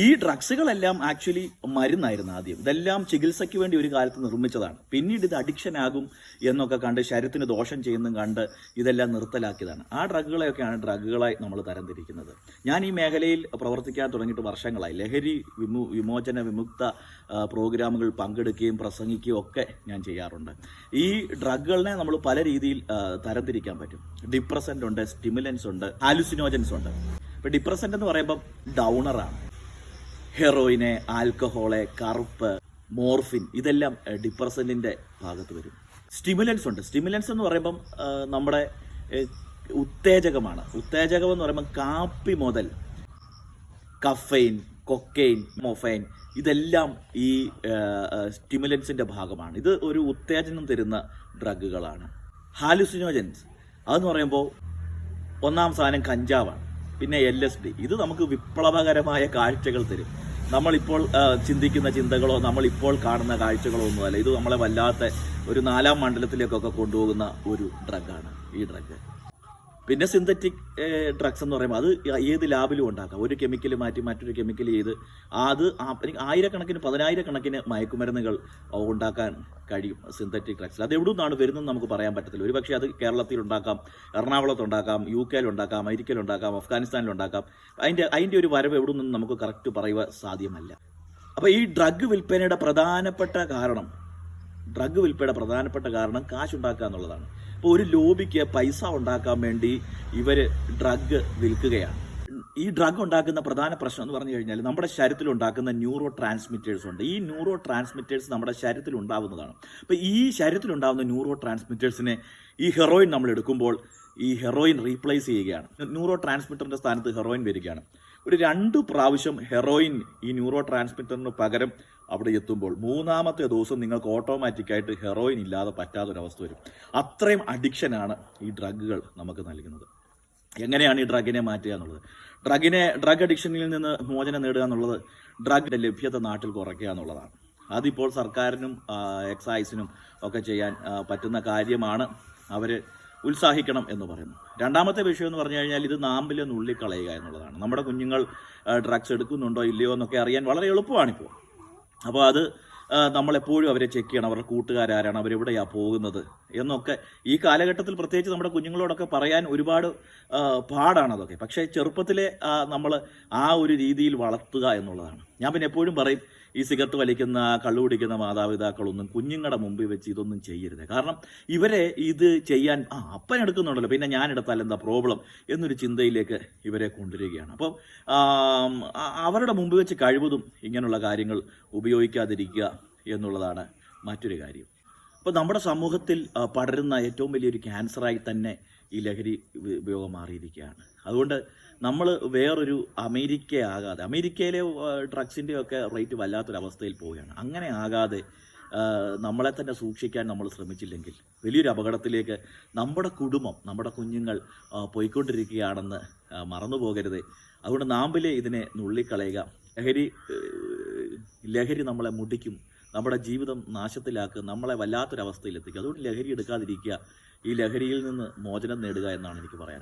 ഈ ഡ്രഗ്സുകളെല്ലാം ആക്ച്വലി മരുന്നായിരുന്നു ആദ്യം. ഇതെല്ലാം ചികിത്സയ്ക്ക് വേണ്ടി ഒരു കാലത്ത് നിർമ്മിച്ചതാണ്. പിന്നീട് ഇത് അഡിക്ഷൻ ആകും എന്നൊക്കെ കണ്ട് ശരീരത്തിന് ദോഷം ചെയ്യുന്നതും കണ്ട് ഇതെല്ലാം നിർത്തലാക്കിയതാണ്. ആ ഡ്രഗുകളെയൊക്കെയാണ് ഡ്രഗുകളായി നമ്മൾ തരംതിരിക്കുന്നത്. ഞാൻ ഈ മേഖലയിൽ പ്രവർത്തിക്കാൻ തുടങ്ങിയിട്ട് വർഷങ്ങളായി. ലഹരി വിമു വിമോചന വിമുക്ത പ്രോഗ്രാമുകൾ പങ്കെടുക്കുകയും പ്രസംഗിക്കുകയും ഒക്കെ ഞാൻ ചെയ്യാറുണ്ട്. ഈ ഡ്രഗുകളിനെ നമ്മൾ പല രീതിയിൽ തരംതിരിക്കാൻ പറ്റും. ഡിപ്രസന്റ് ഉണ്ട് സ്റ്റിമുലൻസ് ഉണ്ട് ഹാലുസിനോജൻസ് ഉണ്ട്. ഇപ്പോൾ ഡിപ്രസന്റ് എന്ന് പറയുമ്പം ഡൗണറാണ് ഹെറോയിന് ആൽക്കഹോൾ കറുപ്പ് മോർഫിൻ ഇതെല്ലാം ഡിപ്രസന്റിന്റെ ഭാഗത്ത് വരും. സ്റ്റിമുലൻസ് ഉണ്ട്. സ്റ്റിമുലൻസ് എന്ന് പറയുമ്പം നമ്മുടെ ഉത്തേജകമാണ്. ഉത്തേജകം എന്ന് പറയുമ്പം കാപ്പി മുതൽ കഫൈൻ കൊക്കൈൻ മൊഫൈൻ ഇതെല്ലാം ഈ സ്റ്റിമുലൻസിന്റെ ഭാഗമാണ്. ഇത് ഒരു ഉത്തേജനം തരുന്ന ഡ്രഗുകളാണ്. ഹാലുസിനോജൻസ്. അതെന്ന് പറയുമ്പോൾ ഒന്നാം സാധനം കഞ്ചാവാണ്. പിന്നെ എൽ എസ് ഡി. ഇത് നമുക്ക് വിപ്ലവകരമായ കാഴ്ചകൾ തരും. നമ്മളിപ്പോൾ ചിന്തിക്കുന്ന ചിന്തകളോ നമ്മളിപ്പോൾ കാണുന്ന കാഴ്ചകളോ ഒന്നുമല്ല. ഇത് നമ്മളെ വല്ലാത്ത ഒരു നാലാം മണ്ഡലത്തിലേക്കൊക്കെ കൊണ്ടുപോകുന്ന ഒരു ഡ്രഗാണ് ഈ ഡ്രഗ് പിന്നെ സിന്തറ്റിക് ഡ്രഗ്സ് എന്ന് പറയുമ്പോൾ അത് ഏത് ലാബിലും ഉണ്ടാക്കാം. ഒരു കെമിക്കൽ മാറ്റി മറ്റൊരു കെമിക്കൽ ചെയ്ത് അത് ആയിരക്കണക്കിന് പതിനായിരക്കണക്കിന് മയക്കുമരുന്നുകൾ ഉണ്ടാക്കാൻ കഴിയും സിന്തറ്റിക് ഡ്രഗ്സ് അത് എവിടെ നിന്നാണ് വരുന്നതെന്ന് നമുക്ക് പറയാൻ പറ്റത്തില്ല. ഒരു പക്ഷേ അത് കേരളത്തിൽ ഉണ്ടാക്കാം എറണാകുളത്ത് ഉണ്ടാക്കാം യു കെയിൽ ഉണ്ടാക്കാം അമേരിക്കയിൽ ഉണ്ടാക്കാം അഫ്ഗാനിസ്ഥാനിൽ ഉണ്ടാക്കാം. അതിന്റെ അതിന്റെ ഒരു വരവ് എവിടെ നിന്നും നമുക്ക് കറക്റ്റ് പറയുക സാധ്യമല്ല. അപ്പോൾ ഈ ഡ്രഗ് വിൽപ്പനയുടെ പ്രധാനപ്പെട്ട കാരണം ഡ്രഗ് വിൽപ്പയുടെ പ്രധാനപ്പെട്ട കാരണം കാശുണ്ടാക്കുക എന്നുള്ളതാണ്. അപ്പോൾ ഒരു ലോബിക്ക് പൈസ ഉണ്ടാക്കാൻ വേണ്ടി ഇവർ ഡ്രഗ് വിൽക്കുകയാണ്. ഈ ഡ്രഗ് ഉണ്ടാക്കുന്ന പ്രധാന പ്രശ്നം എന്ന് പറഞ്ഞു കഴിഞ്ഞാൽ നമ്മുടെ ശരീരത്തിൽ ഉണ്ടാക്കുന്ന ന്യൂറോ ട്രാൻസ്മിറ്റേഴ്സ് ഉണ്ട്. ഈ ന്യൂറോ ട്രാൻസ്മിറ്റേഴ്സ് നമ്മുടെ ശരീരത്തിൽ ഉണ്ടാവുന്നതാണ്. അപ്പോൾ ഈ ശരീരത്തിൽ ഉണ്ടാകുന്ന ന്യൂറോ ട്രാൻസ്മിറ്റേഴ്സിനെ ഈ ഹെറോയിൻ നമ്മൾ എടുക്കുമ്പോൾ ഈ ഹെറോയിൻ റീപ്ലേസ് ചെയ്യുകയാണ്. ന്യൂറോ ട്രാൻസ്മിറ്ററിന്റെ സ്ഥാനത്ത് ഹെറോയിൻ വരികയാണ്. ഒരു രണ്ട് പ്രാവശ്യം ഹെറോയിൻ ഈ ന്യൂറോ ട്രാൻസ്മിറ്ററിന് പകരം അവിടെ എത്തുമ്പോൾ മൂന്നാമത്തെ ദിവസം നിങ്ങൾക്ക് ഓട്ടോമാറ്റിക്കായിട്ട് ഹെറോയിൻ ഇല്ലാതെ പറ്റാത്തൊരവസ്ഥ വരും. അത്രയും അഡിക്ഷനാണ് ഈ ഡ്രഗുകൾ നമുക്ക് നൽകുന്നത്. എങ്ങനെയാണ് ഈ ഡ്രഗിനെ മാറ്റുക എന്നുള്ളത്? ഡ്രഗിനെ ഡ്രഗ് അഡിക്ഷനിൽ നിന്ന് മോചനം നേടുക എന്നുള്ളത് ഡ്രഗിന്റെ ലഭ്യത നാട്ടിൽ കുറയ്ക്കുക എന്നുള്ളതാണ്. അതിപ്പോൾ സർക്കാരിനും എക്സൈസിനും ഒക്കെ ചെയ്യാൻ പറ്റുന്ന കാര്യമാണ് അവർ ഉത്സാഹിക്കണം എന്ന് പറയുന്നു. രണ്ടാമത്തെ വിഷയം എന്ന് പറഞ്ഞു കഴിഞ്ഞാൽ ഇത് നാമ്പിൽ നുള്ളിക്കളയുക എന്നുള്ളതാണ്. നമ്മുടെ കുഞ്ഞുങ്ങൾ ഡ്രഗ്സ് എടുക്കുന്നുണ്ടോ ഇല്ലയോ എന്നൊക്കെ അറിയാൻ വളരെ എളുപ്പമാണിപ്പോൾ. അപ്പോൾ അത് നമ്മളെപ്പോഴും അവരെ ചെക്ക് ചെയ്യണം. അവരുടെ കൂട്ടുകാരാരാണ് അവരെവിടെയാണ് പോകുന്നത് എന്നൊക്കെ ഈ കാലഘട്ടത്തിൽ പ്രത്യേകിച്ച് നമ്മുടെ കുഞ്ഞുങ്ങളോടൊക്കെ പറയാൻ ഒരുപാട് പാടാണ് അതൊക്കെ. പക്ഷേ ചെറുപ്പത്തിലെ നമ്മൾ ആ ഒരു രീതിയിൽ വളർത്തുക എന്നുള്ളതാണ്. ഞാൻ പിന്നെ എപ്പോഴും പറയും ഈ സിഗരറ്റ് വലിക്കുന്ന കള്ളു കുടിക്കുന്ന മാതാപിതാക്കളൊന്നും കുഞ്ഞുങ്ങളുടെ മുമ്പിൽ വെച്ച് ഇതൊന്നും ചെയ്യരുത്. കാരണം ഇവരെ ഇത് ചെയ്യാൻ ആ അപ്പൻ എടുക്കുന്നുണ്ടല്ലോ പിന്നെ ഞാൻ എടുത്താൽ എന്താ പ്രോബ്ലം എന്നൊരു ചിന്തയിലേക്ക് ഇവരെ കൊണ്ടുവരികയാണ്. അപ്പം അവരുടെ മുമ്പ് വെച്ച് കഴിവതും ഇങ്ങനെയുള്ള കാര്യങ്ങൾ ഉപയോഗിക്കാതിരിക്കുക എന്നുള്ളതാണ് മറ്റൊരു കാര്യം. അപ്പോൾ നമ്മുടെ സമൂഹത്തിൽ പടരുന്ന ഏറ്റവും വലിയൊരു ക്യാൻസറായി തന്നെ ഈ ലഹരി ഉപ- ഉപയോഗം മാറിയിരിക്കുകയാണ്. അതുകൊണ്ട് നമ്മൾ വേറൊരു അമേരിക്ക ആകാതെ അമേരിക്കയിലെ ഡ്രഗ്സിന്റെ ഒക്കെ റേറ്റ് വല്ലാത്തൊരവസ്ഥയിൽ പോവുകയാണ്. അങ്ങനെ ആകാതെ നമ്മളെ തന്നെ സൂക്ഷിക്കാൻ നമ്മൾ ശ്രമിച്ചില്ലെങ്കിൽ വലിയൊരു അപകടത്തിലേക്ക് നമ്മുടെ കുടുംബം നമ്മുടെ കുഞ്ഞുങ്ങൾ പോയിക്കൊണ്ടിരിക്കുകയാണെന്ന് മറന്നു പോകരുത് അതുകൊണ്ട് നാമ്പിലെ ഇതിനെ നുള്ളിക്കളയുക. ലഹരി ലഹരി നമ്മളെ മുടിക്കും നമ്മുടെ ജീവിതം നാശത്തിലാക്കുക നമ്മളെ വല്ലാത്തൊരവസ്ഥയിലെത്തിക്കുക. അതുകൊണ്ട് ലഹരി എടുക്കാതിരിക്കുക. ഈ ലഹരിയിൽ നിന്ന് മോചനം നേടുക എന്നാണ് എനിക്ക് പറയാനുള്ളത്.